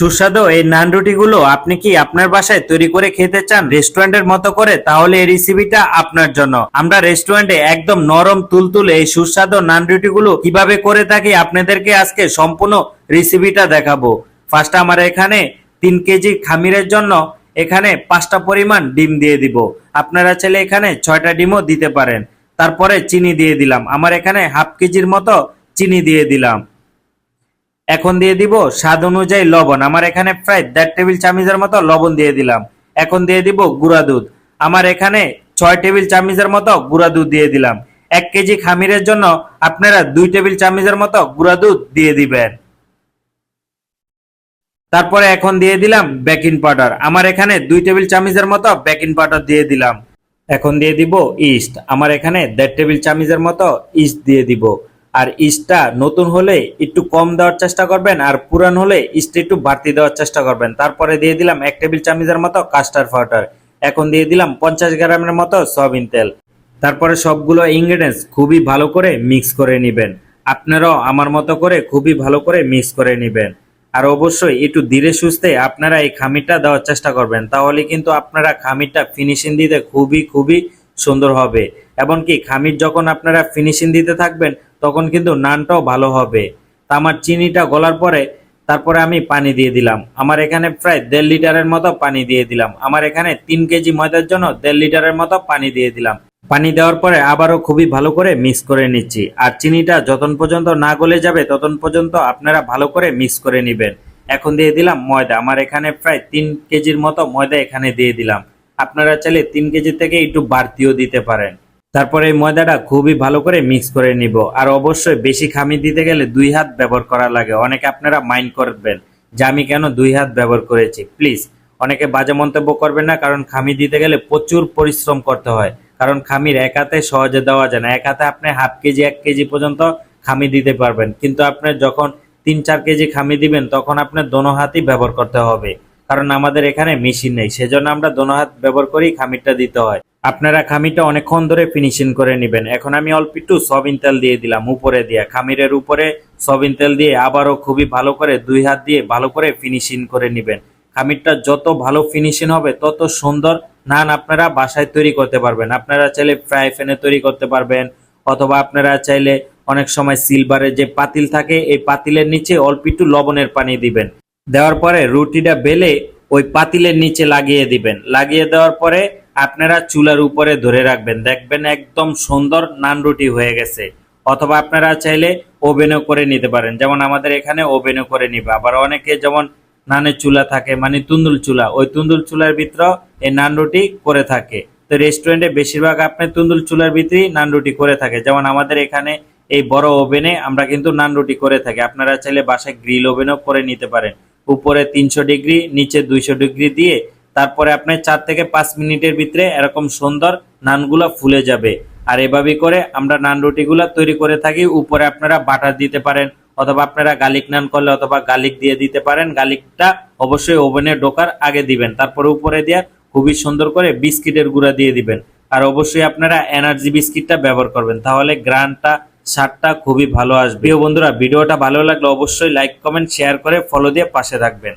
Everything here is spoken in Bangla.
সুস্বাদু এই নান রুটিগুলো আপনি কি আপনার বাসায় তৈরি করে খেতে চান রেস্টুরেন্টের মতো করে? তাহলে এই রেসিপিটা আপনার জন্য। আমরা রেস্টুরেন্টে একদম নরম, তুলতুলে এই সুস্বাদু নান রুটিগুলো কীভাবে করে থাকি আপনাদেরকে আজকে সম্পূর্ণ রেসিপিটা দেখাবো। ফার্স্ট আমার এখানে তিন কেজি খামিরের জন্য এখানে পাঁচটা পরিমাণ ডিম দিয়ে দিব। আপনারা চাইলে এখানে ছয়টা ডিমও দিতে পারেন। তারপরে চিনি দিয়ে দিলাম। আমার এখানে হাফ কেজির মতো চিনি দিয়ে দিলাম। এখন দিয়ে দিব স্বাদ অনুযায়ী লবণ। আমার এখানে প্রায় দেড় টেবিল চামচের মতো লবণ দিয়ে দিলাম। এখন দিয়ে দিব গুঁড়া দুধ। আমার এখানে ছয় টেবিল চামচের মতো গুঁড়া দুধ দিয়ে দিলাম। এক কেজি খামিরের জন্য আপনারা দুই টেবিল চামচের মতো গুঁড়া দুধ দিয়ে দিবেন। তারপরে এখন দিয়ে দিলাম বেকিং পাউডার। আমার এখানে দুই টেবিল চামচের মতো বেকিং পাউডার দিয়ে দিলাম। এখন দিয়ে দিব ইস্ট। আমার এখানে দেড় টেবিল চামচের মতো ইস্ট দিয়ে দিব। আর ইস্টটা নতুন হলে একটু কম দেওয়ার চেষ্টা করবেন আর পুরান হলে ইস্ট একটু বাড়তি দেওয়ার চেষ্টা করবেন। তারপরে দিয়ে দিলাম এক টেবিল চামচের মতো কাস্টার পাউডার এখন দিয়ে দিলাম পঞ্চাশ গ্রামের মতো সয়াবিন তেল। তারপরে সবগুলো ইনগ্রেডিয়েন্টস খুবই ভালো করে মিক্স করে নেবেন। আপনারাও আমার মতো করে খুবই ভালো করে মিক্স করে নেবেন। আর অবশ্যই একটু ধীরে সুস্থে আপনারা এই খামিরটা দেওয়ার চেষ্টা করবেন। তাহলে কিন্তু আপনারা খামিরটা ফিনিশিং দিতে খুবই খুবই সুন্দর হবে। এমনকি খামির যখন আপনারা ফিনিশিং দিতে থাকবেন তখন কিন্তু নানটাও ভালো হবে। তা আমার চিনিটা গলার পরে তারপরে আমি পানি দিয়ে দিলাম। আমার এখানে প্রায় দেড় লিটারের মতো পানি দিয়ে দিলাম। আমার এখানে তিন কেজি ময়দার জন্য দেড় লিটারের মতো পানি দিয়ে দিলাম। পানি দেওয়ার পরে আবারও খুবই ভালো করে মিক্স করে নিচ্ছি। আর চিনিটা যতন পর্যন্ত না গলে যাবে, ততন পর্যন্ত আপনারা ভালো করে মিক্স করে নেবেন। এখন দিয়ে দিলাম ময়দা। আমার এখানে প্রায় তিন কেজির মতো ময়দা এখানে দিয়ে দিলাম। আপনারা চাইলে তিন কেজি থেকে একটু বাড়তিও দিতে পারেন। তারপরে এই ময়দাটা খুবই ভালো করে মিক্স করে নিব। আর অবশ্যই বেশি খামি দিতে গেলে দুই হাত ব্যবহার করা লাগে। অনেকে আপনারা মাইন্ড করবেন যে আমি কেন দুই হাত ব্যবহার করেছি। প্লিজ অনেকে বাজে মন্তব্য করবেন না, কারণ খামি দিতে গেলে প্রচুর পরিশ্রম করতে হয়। কারণ খামির এক হাতে সহজে দেওয়া যায় না। এক হাতে আপনি হাফ কেজি, এক কেজি পর্যন্ত খামি দিতে পারবেন। কিন্তু আপনি যখন তিন, চার কেজি খামি দিবেন, তখন আপনার দোনো হাতই ব্যবহার করতে হবে। কারণ আমাদের এখানে মেশিন নেই। সেজন্য আমরা দোনো হাত ব্যবহার করেই খামিরটা দিতে হয়। আপনারা খামিরটা অনেকক্ষণ ধরে ফিনিশিং করে নেবেন। এখন আমি অল্প একটু সবিন তেল দিয়ে দিলাম উপরে দিয়ে। খামিরের উপরে সবিন তেল দিয়ে আবারও খুবই ভালো করে দুই হাত দিয়ে ভালো করে ফিনিশিং করে নেবেন। খামিরটা যত ভালো ফিনিশিং হবে, তত সুন্দর নান আপনারা বাসায় তৈরি করতে পারবেন। আপনারা চাইলে ফ্রাই প্যানে তৈরি করতে পারবেন, অথবা আপনারা চাইলে অনেক সময় সিলভারের যে পাতিল থাকে, এই পাতিলের নিচে অল্প একটু লবণের পানি দিবেন। দেওয়ার পরে রুটিটা বেলে ওই পাতিলের নিচে লাগিয়ে দিবেন। লাগিয়ে দেওয়ার পরে আপনারা চুলার উপরে ধরে রাখবেন। দেখবেন একদম সুন্দর নান রুটি হয়ে গেছে। অথবা আপনারা চাইলে ওভেনও করে নিতে পারেন। যেমন আমাদের এখানে ওভেনও করে নিবে। আবার অনেকে যেমন নানের চুলা থাকে মানে তুন্দুল চুলা, ওই তুন্দুল চুলার ভিতর এই নান রুটি করে থাকে। তো রেস্টুরেন্টে বেশিরভাগ আপনি তুন্দুল চুলার ভিতরেই নান রুটি করে থাকে। যেমন আমাদের এখানে এই বড় ওভেনে আমরা কিন্তু নান রুটি করে থাকি। আপনারা চাইলে বাসায় গ্রিল ওভেনও করে নিতে পারেন। উপরে তিনশো ডিগ্রি, নিচে দুইশো ডিগ্রি দিয়ে তারপরে আপনি চার থেকে পাঁচ মিনিটের ভিতরে এরকম সুন্দর নানগুলা ফুলে যাবে। আর এভাবে করে আমরা নান রুটিগুলা তৈরি করে থাকি। উপরে আপনারা বাটার দিতে পারেন অথবা আপনারা গার্লিক নান করলে অথবা গার্লিক দিয়ে দিতে পারেন। গার্লিকটা অবশ্যই ওভেনে ঢোকার আগে দিবেন। তারপরে উপরে দিয়ে খুবই সুন্দর করে বিস্কিটের গুঁড়া দিয়ে দিবেন। আর অবশ্যই আপনারা এনার্জি বিস্কিটটা ব্যবহার করবেন। তাহলে গ্রানটা স্বাদটা খুবই ভালো আসবে। বন্ধুরা, ভিডিওটা ভালো লাগলে অবশ্যই লাইক কমেন্ট শেয়ার করে ফলো দিয়ে পাশে থাকবেন।